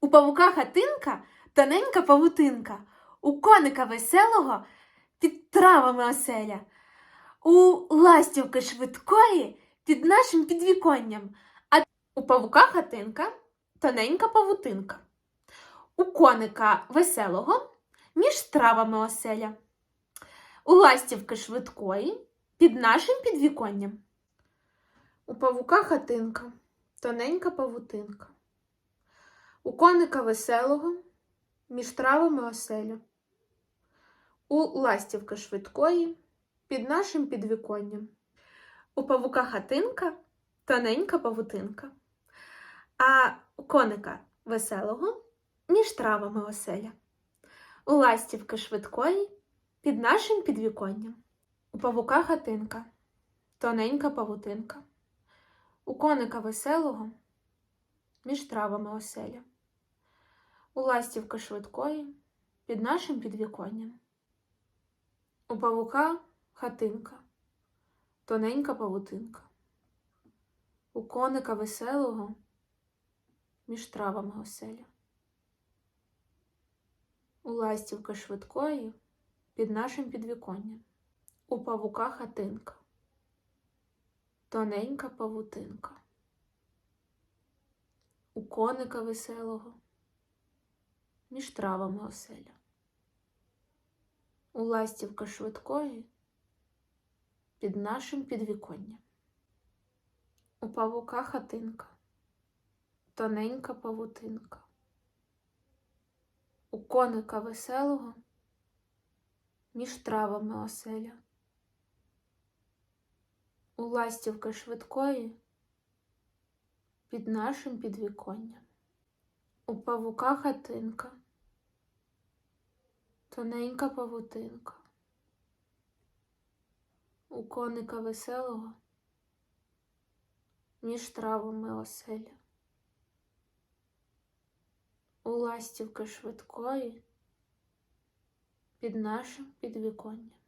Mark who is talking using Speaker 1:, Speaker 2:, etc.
Speaker 1: У павука хатинка тоненька павутинка, у коника веселого під травами оселя, у ластівки швидкої під нашим підвіконням, а у павука хатинка тоненька павутинка, у коника веселого між травами оселя, у ластівки швидкої під нашим підвіконням. У павука хатинка тоненька павутинка. У коника веселого між травами оселя. У ластівки швидкої під нашим підвіконням. У павука хатинка тоненька павутинка. А у коника веселого між травами оселя. У ластівки швидкої під нашим підвіконням. У павука хатинка тоненька павутинка. У коника веселого між травами оселя. У ластівки швидкої під нашим підвіконням. У павука хатинка, тоненька павутинка. У коника веселого між травами оселя. У ластівки швидкої під нашим підвіконням. У павука хатинка, тоненька павутинка. У коника веселого між травами оселя. У ластівка швидкої під нашим підвіконням. У павука хатинка, тоненька павутинка. У коника веселого між травами оселя. У ластівки швидкої під нашим підвіконням. У павука хатинка, тоненька павутинка. У коника веселого між травами оселя. У ластівки швидкої під нашим підвіконням.